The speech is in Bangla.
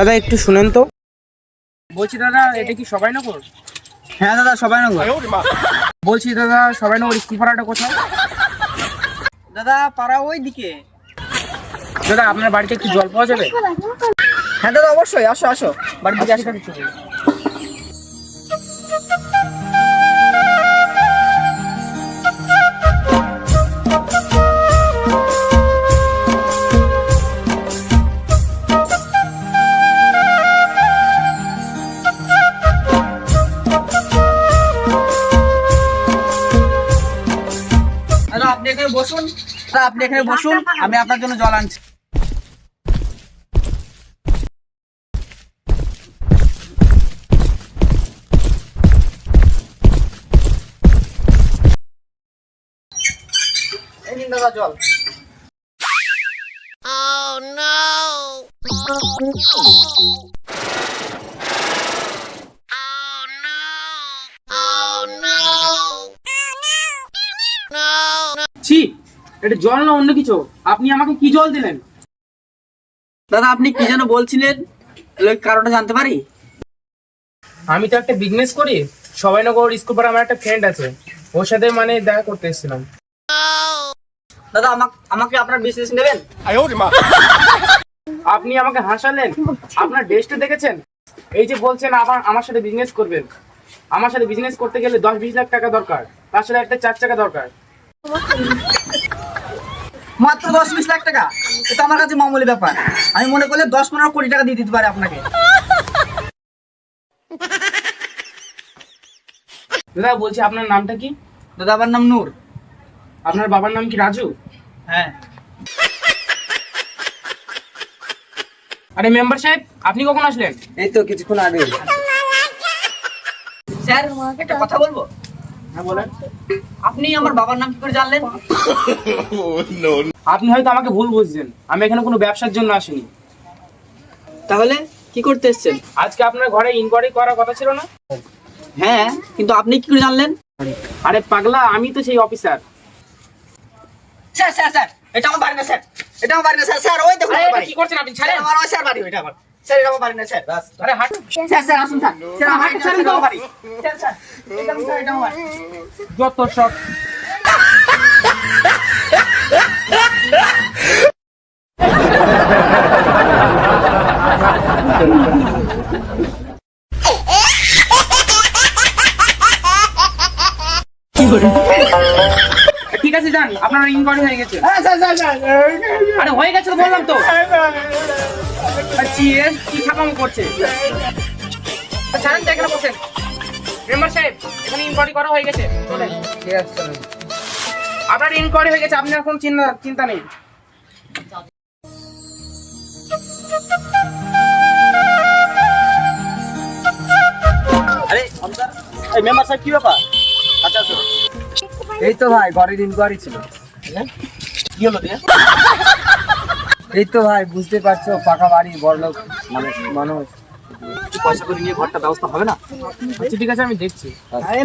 দাদা, একটু শুনেন তো। বলছি দাদা, এটা কি সবাই নগর হ্যাঁ দাদা সবাই নগর বলছি দাদা সবাই নগর স্কুল পাড়াটা কোথায়? দাদা, পাড়া ওই দিকে দাদা, আপনার বাড়িতে একটু জল পাওয়া যাবে? হ্যাঁ দাদা, অবশ্যই, আসো আসো। বাড়ির দিকে আসো এখানে বসুন। আপনি এখানে বসুন আমি আপনার জন্য জল আনছি। এই নিন দাদা জল। ছি এটা জল না অন্য কিছু? আপনি আমাকে কি জল দিলেন? দাদা আপনি কি যেন বলছিলেন? কারণটা জানতে পারি? আমি তো একটা বিজনেস করি। সবাইনগর স্কুল পাড়া আমার একটা ফ্রেন্ড আছে। ওর সাথে মানে দেখা করতে এসেছিলাম। দাদা আমাকে আমাকে আপনার বিজনেস নেবেন? আপনি আমাকে হাসালেন। আপনার ড্রেসটা দেখেছেন? এই যে বলছেন আবার আমার সাথে বিজনেস করবেন। আমার সাথে বিজনেস করতে গেলে দশ বিশ লাখ টাকা দরকার। তার সাথে একটা চার চাকা দরকার। মাত্র দশ বিশ লাখ টাকা? এটা আমার কাছে মামুলি ব্যাপার। আমি মনে করলে দশ পনেরো কোটি টাকা দিয়ে দিতে পারি আপনাকে। দাদা বলছি আপনার নামটা কি? দাদা আমার নাম নূর। আপনার বাবার নাম কি রাজু? হ্যাঁ। আরে মেম্বার সাহেব আপনি কখন আসলেন? এই তো কিছুক্ষণ আগে। স্যার একটা কথা বলব? আপনি আমার বাবার নাম কি করে জানলেন? আপনি হয়তো আমাকে ভুল বুঝছেন। আমি এখানে কোনো ব্যবসার জন্য আসিনি। তাহলে কি করতে এসছেন? আজকে আপনার ঘরে ইনকোয়ারি করার কথা ছিল না? হ্যাঁ কিন্তু আপনি কি করে জানলেন? আরে পাগলা আমি তো সেই অফিসার স্যার স্যার স্যার এটা আমার বাড়ি না স্যার। এটা আমার বাড়ি না স্যার। স্যার ওই দেখুন কি করছেন আপনি? স্যার ছাড়েন আমার ওই স্যার বাড়ি ওইটা আমার। স্যার এটা আমার বাড়ি না স্যার। বাস। আরে হাট স্যার স্যার আসুন স্যার। স্যার আমার স্যার, এটা আমার বাড়ি স্যার স্যার এটা স্যার, এটা আমার যত সব ঠিক আছে যান। আপনার ইনকোয়ারি হয়ে গেছে। হ্যাঁ স্যার স্যার স্যার। আরে হয়ে গেছে তো বললাম তো। আচ্ছা এর কি খাকাম করছে? ছাড়েন তো এখানে বসেন। মেম্বার সাহেব এখানে ইনকোয়ারি করা হয়ে গেছে। ঠিক আছে। আপনার ইনকোয়ারি হয়ে গেছে আপনার কোনো চিন্তা চিন্তা নেই। আরে এই মেম্বার সাহেব কি ব্যাপার? আচ্ছা আচ্ছা। এই তো ভাই ঘরের ইনকোয়ারি ছিল। কি হলো দিয়ে এই তো ভাই বুঝতে পারছ পাকা বাড়ি বড়লোক মানুষ। মানুষ পয়সা করে নিয়ে ঘরটা ব্যবস্থা হবে না? আচ্ছা ঠিক আছে আমি দেখছি। আরে